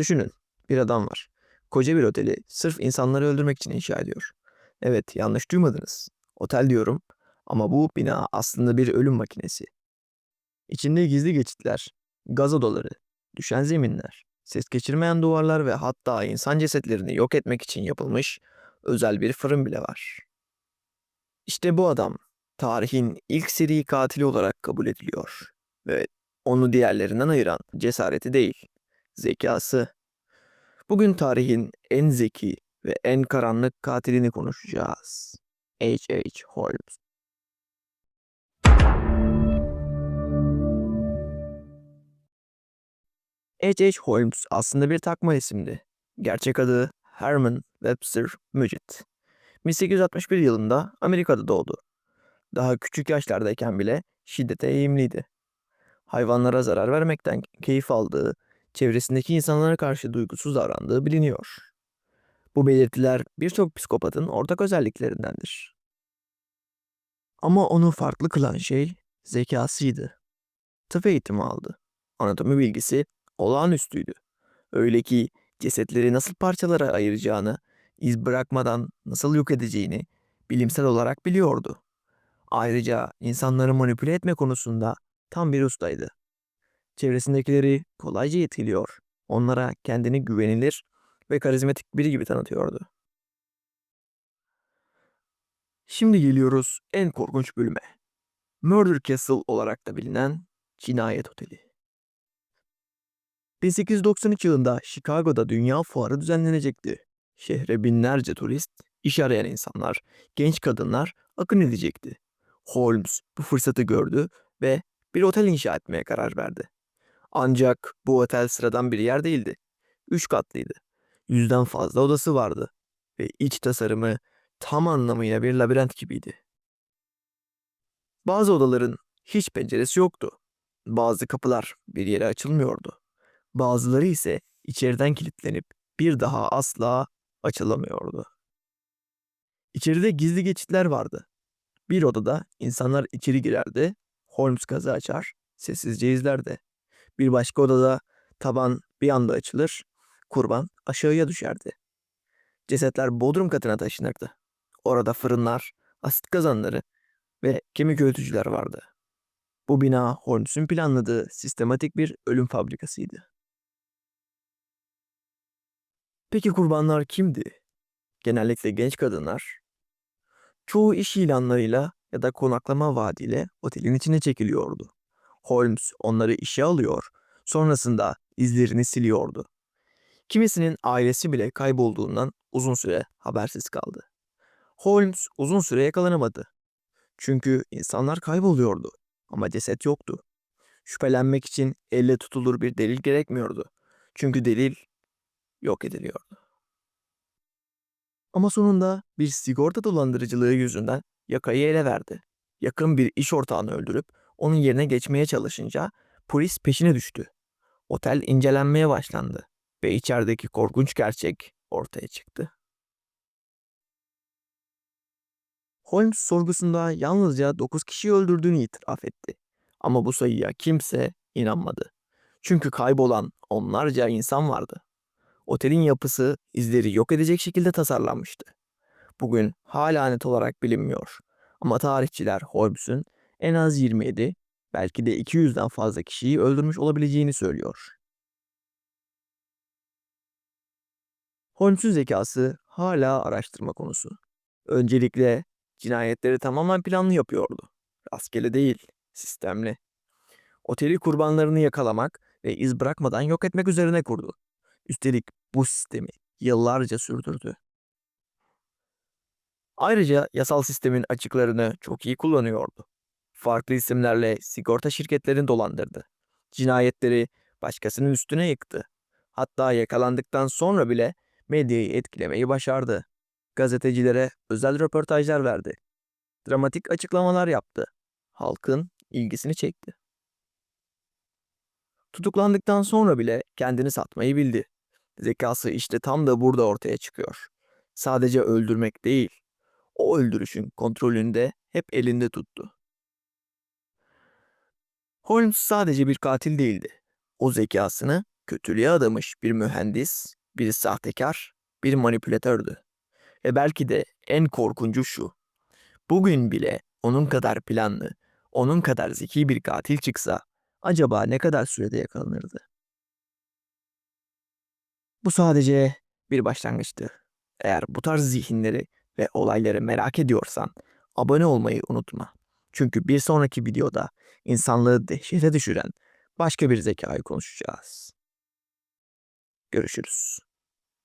Düşünün, bir adam var. Koca bir oteli sırf insanları öldürmek için inşa ediyor. Evet, yanlış duymadınız. Otel diyorum ama bu bina aslında bir ölüm makinesi. İçinde gizli geçitler, gaz odaları, düşen zeminler, ses geçirmeyen duvarlar ve hatta insan cesetlerini yok etmek için yapılmış özel bir fırın bile var. İşte bu adam tarihin ilk seri katili olarak kabul ediliyor. Ve onu diğerlerinden ayıran cesareti değil, zekası. Bugün tarihin en zeki ve en karanlık katilini konuşacağız. H.H. Holmes. H.H. Holmes aslında bir takma isimdi. Gerçek adı Herman Webster Mudgett. 1861 yılında Amerika'da doğdu. Daha küçük yaşlardayken bile şiddete eğimliydi. Hayvanlara zarar vermekten keyif aldığı, çevresindeki insanlara karşı duygusuz davrandığı biliniyor. Bu belirtiler birçok psikopatın ortak özelliklerindendir. Ama onu farklı kılan şey zekasıydı. Tıp eğitimi aldı. Anatomi bilgisi olağanüstüydü. Öyle ki cesetleri nasıl parçalara ayıracağını, iz bırakmadan nasıl yok edeceğini bilimsel olarak biliyordu. Ayrıca insanları manipüle etme konusunda tam bir ustaydı. Çevresindekileri kolayca etkiliyor, onlara kendini güvenilir ve karizmatik biri gibi tanıtıyordu. Şimdi geliyoruz en korkunç bölüme. Murder Castle olarak da bilinen Cinayet Oteli. 1893 yılında Chicago'da Dünya Fuarı düzenlenecekti. Şehre binlerce turist, iş arayan insanlar, genç kadınlar akın edecekti. Holmes bu fırsatı gördü ve bir otel inşa etmeye karar verdi. Ancak bu otel sıradan bir yer değildi. Üç katlıydı. Yüzden fazla odası vardı ve iç tasarımı tam anlamıyla bir labirent gibiydi. Bazı odaların hiç penceresi yoktu. Bazı kapılar bir yere açılmıyordu. Bazıları ise içeriden kilitlenip bir daha asla açılamıyordu. İçeride gizli geçitler vardı. Bir odada insanlar içeri girerdi, Holmes gazı açar, sessizce izlerdi. Bir başka odada taban bir anda açılır, kurban aşağıya düşerdi. Cesetler bodrum katına taşınırdı. Orada fırınlar, asit kazanları ve kemik öğütücüler vardı. Bu bina Holmes'un planladığı sistematik bir ölüm fabrikasıydı. Peki kurbanlar kimdi? Genellikle genç kadınlar. Çoğu iş ilanlarıyla ya da konaklama vaadiyle otelin içine çekiliyordu. Holmes onları işe alıyor, sonrasında izlerini siliyordu. Kimisinin ailesi bile kaybolduğundan uzun süre habersiz kaldı. Holmes uzun süre yakalanamadı. Çünkü insanlar kayboluyordu ama ceset yoktu. Şüphelenmek için elle tutulur bir delil gerekmiyordu. Çünkü delil yok ediliyordu. Ama sonunda bir sigorta dolandırıcılığı yüzünden yakayı ele verdi. Yakın bir iş ortağını öldürüp onun yerine geçmeye çalışınca polis peşine düştü. Otel incelenmeye başlandı ve içerideki korkunç gerçek ortaya çıktı. Holmes sorgusunda yalnızca 9 kişiyi öldürdüğünü itiraf etti. Ama bu sayıya kimse inanmadı. Çünkü kaybolan onlarca insan vardı. Otelin yapısı izleri yok edecek şekilde tasarlanmıştı. Bugün hala net olarak bilinmiyor. Ama tarihçiler Holmes'un en az 27, belki de 200'den fazla kişiyi öldürmüş olabileceğini söylüyor. Holmes'un zekası hala araştırma konusu. Öncelikle cinayetleri tamamen planlı yapıyordu. Rastgele değil, sistemli. Oteli kurbanlarını yakalamak ve iz bırakmadan yok etmek üzerine kurdu. Üstelik bu sistemi yıllarca sürdürdü. Ayrıca yasal sistemin açıklarını çok iyi kullanıyordu. Farklı isimlerle sigorta şirketlerini dolandırdı. Cinayetleri başkasının üstüne yıktı. Hatta yakalandıktan sonra bile medyayı etkilemeyi başardı. Gazetecilere özel röportajlar verdi. Dramatik açıklamalar yaptı. Halkın ilgisini çekti. Tutuklandıktan sonra bile kendini satmayı bildi. Zekası işte tam da burada ortaya çıkıyor. Sadece öldürmek değil, o öldürüşün kontrolünü de hep elinde tuttu. Holmes sadece bir katil değildi. O zekasını kötülüğe adamış bir mühendis, bir sahtekar, bir manipülatördü. Ve belki de en korkuncu şu. Bugün bile onun kadar planlı, onun kadar zeki bir katil çıksa acaba ne kadar sürede yakalanırdı? Bu sadece bir başlangıçtı. Eğer bu tarz zihinleri ve olayları merak ediyorsan abone olmayı unutma. Çünkü bir sonraki videoda insanlığı dehşete düşüren başka bir zekayı konuşacağız. Görüşürüz.